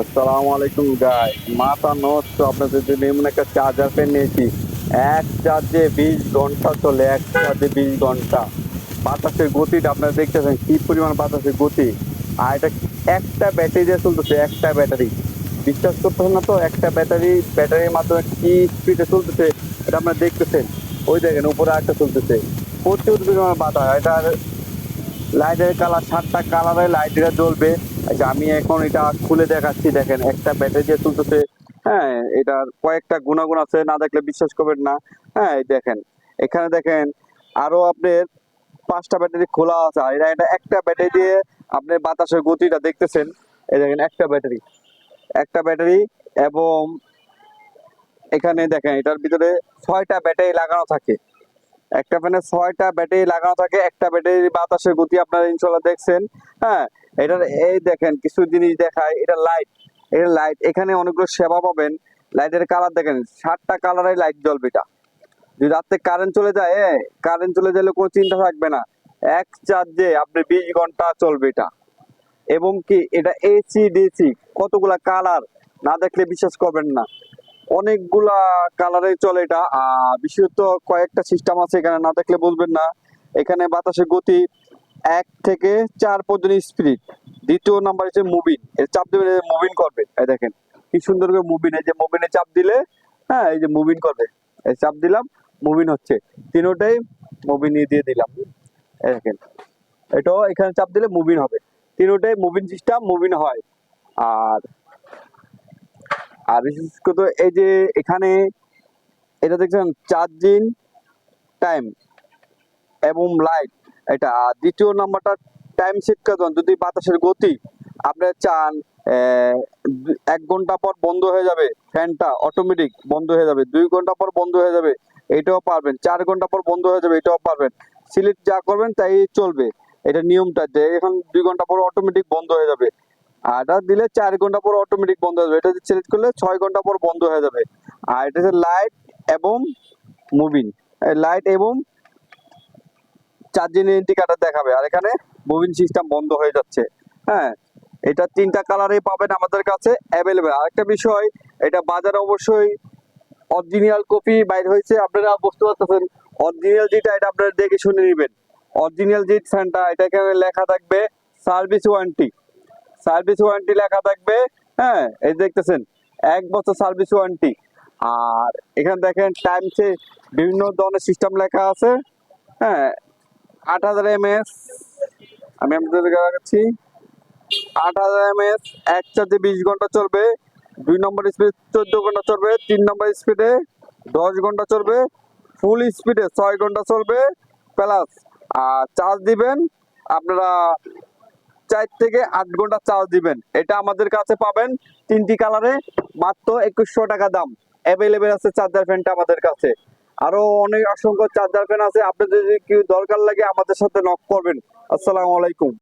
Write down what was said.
আসসালামু আলাইকুম গাই মাথা নষ্ট, আপনাদের জন্য এমন একটা চার্জার নিয়েছি। এক চার্জে বিশ ঘণ্টা চলে, এক চার্জে বিশ ঘণ্টা। বাতাসের গতিটা আপনারা দেখতেছেন, কি পরিমাণ বাতাসের গতি। আর এটা একটা ব্যাটারি দিয়ে চলতেছে, একটা ব্যাটারি। বিশ্বাস করতেছেন না তো, একটা ব্যাটারি, ব্যাটারির মাধ্যমে কি স্পিডে চলতেছে, এটা আপনারা দেখতেছেন। ওই দেখেন, উপরে একটা চলতেছে। প্রচুর পরিমাণ বাতাস এটা লাইটের কালার সাতটা কালারের লাইট এটা জ্বলবে। আচ্ছা আমি এখন এটা খুলে দেখাচ্ছি, দেখেন, একটা ব্যাটারি দিয়ে তুলতেছে হ্যাঁ এটার কয়েকটা গুণাগুণ আছে, না দেখলে বিশ্বাস করবেন না হ্যাঁ দেখেন, এখানে দেখেন, আরও আপনার পাঁচটা ব্যাটারি খোলা আছে, আর এটা এটা একটা ব্যাটারি দিয়ে আপনি বাতাসের গতিটা দেখতেছেন, এই দেখেন, একটা ব্যাটারি একটা ব্যাটারি এবং এখানে দেখেন, এটার ভিতরে ছয়টা ব্যাটারি লাগানো থাকে, একটা ফ্যানে ছয়টা ব্যাটারি লাগানো থাকে, একটা ব্যাটারি বাতাসের গতি আপনারা ইনশাল্লাহ দেখছেন হ্যাঁ এটার এই দেখেন, কিছু জিনিস দেখায়, এটা লাইট এটা লাইট এখানে অনেকগুলো সেবা পাবেন। লাইটের কালার দেখেন, সাতটা কালারের লাইট জ্বলবে এটা। যদি রাত্রে কারেন্ট চলে যায় কারেন্ট চলে গেলে কোনো চিন্তা থাকবে না। এক চার্জে আপনি বিশ ঘণ্টা চলবে এটা। এবং কি, এটা এসি ডিসি কতগুলা কালার না দেখলে বিশ্বাস করবেন না। অনেকগুলা কালারে চলে এটা। বিশেষত কয়েকটা সিস্টেম আছে এখানে, না দেখলে বুঝবেন না। এখানে বাতাসের গতি এক থেকে চার পর্যন্ত স্পিড দ্বিতীয় নাম্বার হচ্ছে মুভিন এর চাপ দেবেন মুভিন করবে। এই দেখেন, কি সুন্দর করে মুভিন এই যে মুভিনে চাপ দিলে হ্যাঁ এই যে মুভিন করবে। এই চাপ দিলাম মুভিন হচ্ছে। তিনোটাই মুভিন দিয়ে দিলাম। এই দেখেন, এটাও এখানে চাপ দিলে মুভিন হবে। তিনোটাই মুভিন সিস্টেম মুভিন হয়। আর আর বিশেষ করে এই যে এখানে, এটা দেখছেন চার্জিং টাইম এবং লাইট এটা। দ্বিতীয় নাম্বারটা টাইম করবেন যদি বাতাসের গতি আপনি চান এক ঘণ্টা পর বন্ধ হয়ে যাবে, ফ্যানটা অটোমেটিক বন্ধ হয়ে যাবে, দুই ঘণ্টা পর বন্ধ হয়ে যাবে, এটাও পারবেন। চার ঘণ্টা পর বন্ধ হয়ে যাবে, এটাও পারবেন। সিলেক্ট যা করবেন, তাই চলবে। এটা নিয়মটা যে, এখন দুই ঘণ্টা পর অটোমেটিক বন্ধ হয়ে যাবে। আর এটা দিলে চার ঘণ্টা পর অটোমেটিক বন্ধ হয়ে যাবে। এটা সিলেক্ট করলে ছয় ঘণ্টা পর বন্ধ হয়ে যাবে। আর এটা হচ্ছে লাইট এবং মুভিং লাইট এবং চার্জিং ইন্ডিকেটর দেখাবে। আর এখানে মুভিং সিস্টেম বন্ধ হয়ে যাচ্ছে। হ্যাঁ এটা তিনটা কালারে পাবেন আমাদের কাছে অ্যাভেলেবেল আরেকটা বিষয়, এটা বাজারে অবশ্যই অরিজিনাল কপি বাইর হয়েছে। আপনারা বুঝতে পারতেছেন অরিজিনাল যেটা, এটা আপনারা দেখে শুনে নেবেন। অরিজিনাল যে ফ্যানটা এটা এখানে লেখা থাকবে সার্ভিস ওয়ারেন্টি সার্ভিস ওয়ারেন্টি লেখা থাকবে হ্যাঁ এই দেখতেছেন, এক বছর সার্ভিস ওয়ারেন্টি আর এখানে দেখেন টাইম সে বিভিন্ন ধরনের সিস্টেম লেখা আছে। হ্যাঁ আট হাজার এমএস। আমি আপনাদের দেখাচ্ছি। আট হাজার এমএস, এক চার্জে বিশ ঘণ্টা চলবে। দুই নম্বর স্পিড চোদ্দ ঘণ্টা চলবে। তিন নম্বর স্পিডে দশ ঘণ্টা চলবে। ফুল স্পিডে ছয় ঘণ্টা চলবে। প্লাস আর চার্জ দিবেন, আপনারা চার থেকে আট ঘণ্টা চার্জ দিবেন। এটা আমাদের কাছে পাবেন তিনটি কালারে। মাত্র একুশশো টাকা দাম। অ্যাভেলেবেল আছে চার্জার ফ্যানটা আমাদের কাছে। আরও অনেক অসংখ্য চার্জার ফ্যান আছে। আপনাদের যদি কেউ দরকার লাগে আমাদের সাথে নক করবেন। আসসালামু আলাইকুম।